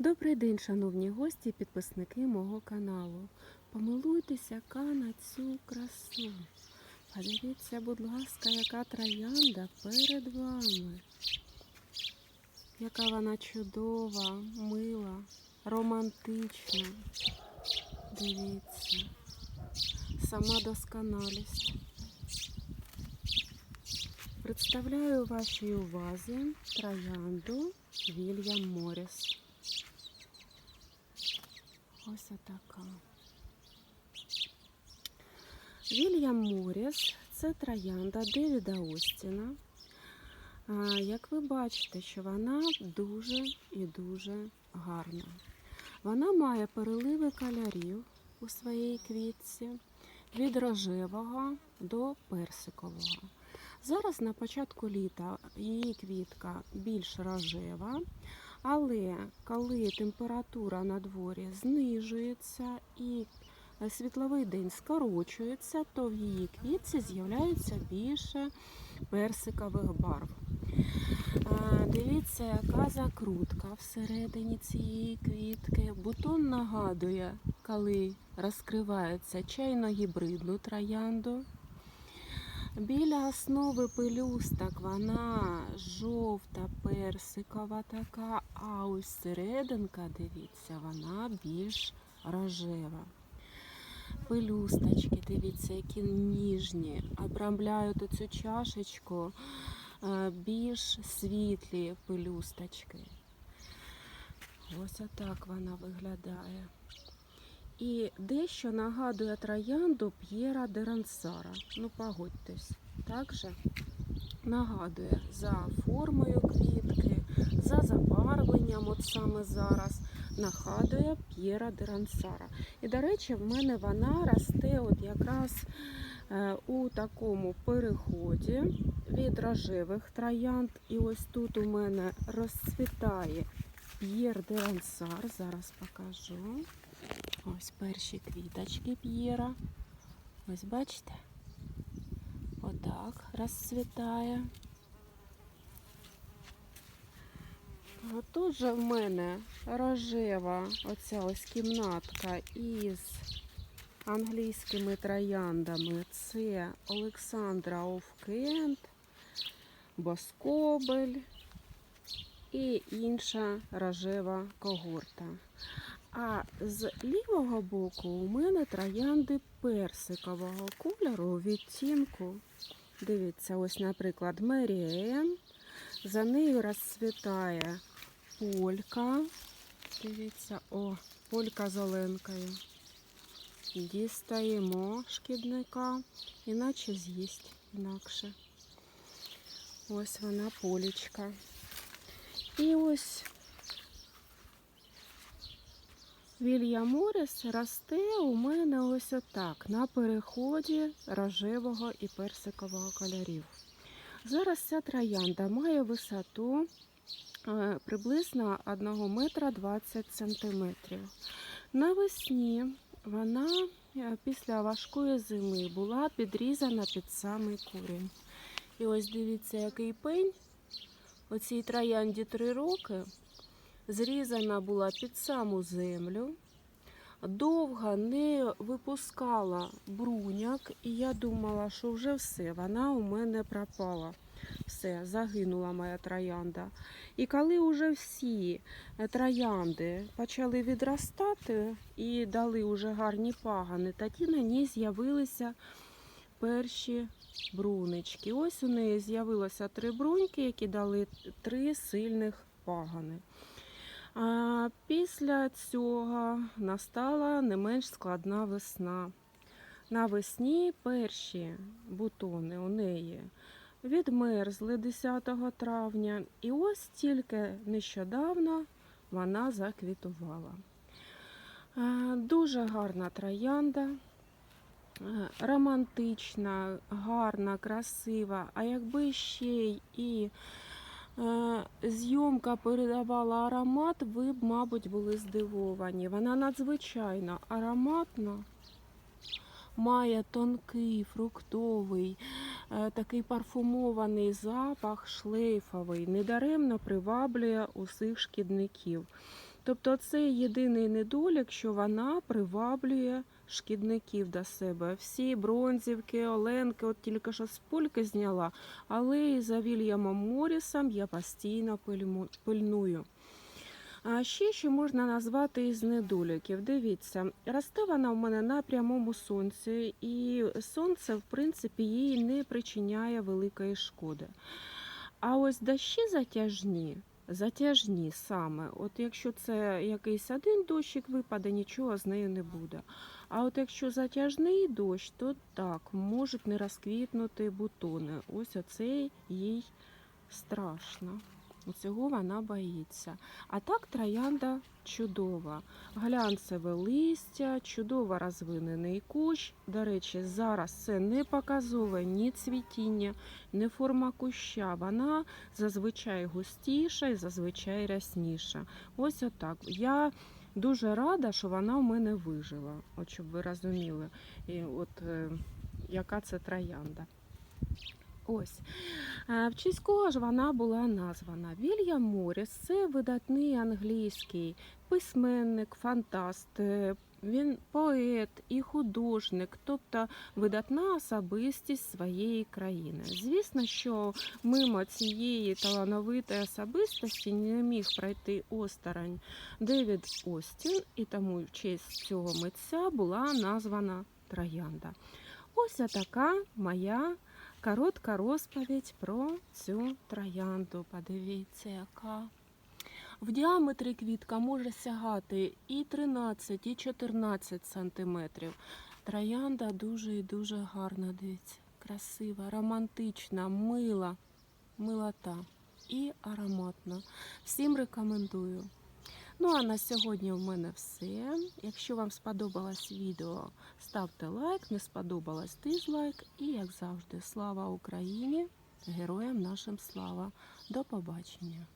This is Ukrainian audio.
Добрий день, шановні гості і підписники мого каналу. Помилуйтеся, яка на цю красу. Подивіться, будь ласка, яка троянда перед вами. Яка вона чудова, мила, романтична. Дивіться, сама досконалість. Представляю вашій увазі троянду Вільям Моріс. Ось така. Вільям Моріс це троянда Девіда Остіна. Як ви бачите, що вона дуже і дуже гарна. Вона має переливи кольорів у своїй квітці від рожевого до персикового. Зараз на початку літа її квітка більш рожева, але коли температура на дворі знижується і світловий день скорочується, то в її квітці з'являється більше персикових барв. Дивіться, яка закрутка всередині цієї квітки. Бутон нагадує, коли розкривається чайно-гібридну троянду. Біля основи пелюсток вона жовта, персикова така, а ось серединка, дивіться, вона більш рожева. Пелюсточки, дивіться, які ніжні, обрамляють оцю чашечку е, більш світлі пелюсточки. Ось отак вона виглядає. І дещо нагадує троянду П'єра де Рансара. Ну, погодьтесь, так же нагадує за формою квітки, за забарвленням, от саме зараз, нагадує П'єра де Рансара. І, до речі, в мене вона росте от якраз е, у такому переході від рожевих троянд. І ось тут у мене розцвітає П'єр де Рансар. Зараз покажу. Ось перші квіточки П'єра. Ось бачите? Отак розцвітає. А Тут же в мене рожева оця ось кімнатка із англійськими трояндами. Це Олександра Овкент, Боскобель і інша рожева когорта. А з лівого боку у мене троянди персикового кольору відтінку. Дивіться, ось, наприклад, Меріен. За нею розцвітає полька. Дивіться, о, полька з оленкою. Дістаємо шкідника, іначе з'їсть інакше. Ось вона полічка. І ось Вілья Моріс росте у мене ось отак, на переході рожевого і персикового кольорів. Зараз ця троянда має висоту е, приблизно 1 метра 20 сантиметрів. Навесні вона е, після важкої зими була підрізана під самий курінь. І ось дивіться, який пень. Оцій троянді 3 роки. Зрізана була під саму землю, довго не випускала бруняк, і я думала, що вже все, вона у мене пропала. Все, загинула моя троянда. І коли вже всі троянди почали відростати і дали вже гарні пагани, тоді на ній з'явилися перші брунички. Ось у неї з'явилося три бруньки, які дали три сильних пагани. А після цього настала не менш складна весна. Навесні перші бутони у неї відмерзли 10 травня, і ось тільки нещодавно вона заквітувала. Дуже гарна троянда, е, романтична, гарна, красива, а якби ще й Зйомка передавала аромат, ви б, мабуть, були здивовані. Вона надзвичайно ароматна, має тонкий, фруктовий, е, такий парфумований запах, шлейфовий, недаремно приваблює усіх шкідників. Тобто це єдиний недолік, що вона приваблює шкідників до себе. Всі бронзівки, оленки, от тільки що з польки зняла, але і за Вільямом Морісом я постійно пильную. А ще що можна назвати із недоліків. Дивіться, росте вона в мене на прямому сонці, і сонце, в принципі, їй не причиняє великої шкоди. А ось дощі затяжні, затяжні саме. От якщо це якийсь один дощик випаде, нічого з нею не буде. А от якщо затяжний дощ, то так, можуть не розквітнути бутони. Ось оцей їй страшно. Цього вона боїться. А так троянда чудова. Глянцеве листя, чудово розвинений кущ. До речі, зараз це не показове ні цвітіння, ні форма куща. Вона зазвичай густіша і зазвичай рясніша. Ось отак. Я дуже рада, що вона в мене вижила. От щоб ви розуміли, і от, е, яка це троянда. Ось. Е, В честь кого ж вона була названа? Вільям Моріс це видатний англійський письменник, фантаст. е, Він поет і художник, тобто видатна особистість своєї країни. Звісно, що мимо цієї талановитої особистості не міг пройти осторонь Девід Остін, і тому в честь цього митця була названа Троянда. Ось така моя коротка розповідь про цю троянду. Подивіться, яка. В діаметрі квітка може сягати і 13, і 14 сантиметрів. Троянда дуже і дуже гарна, дивіться. Красива, романтична, мила, милота і ароматна. Всім рекомендую. Ну а на сьогодні в мене все. Якщо вам сподобалось відео, ставте лайк, не сподобалось дизлайк. І, як завжди, слава Україні! Героям нашим слава! До побачення!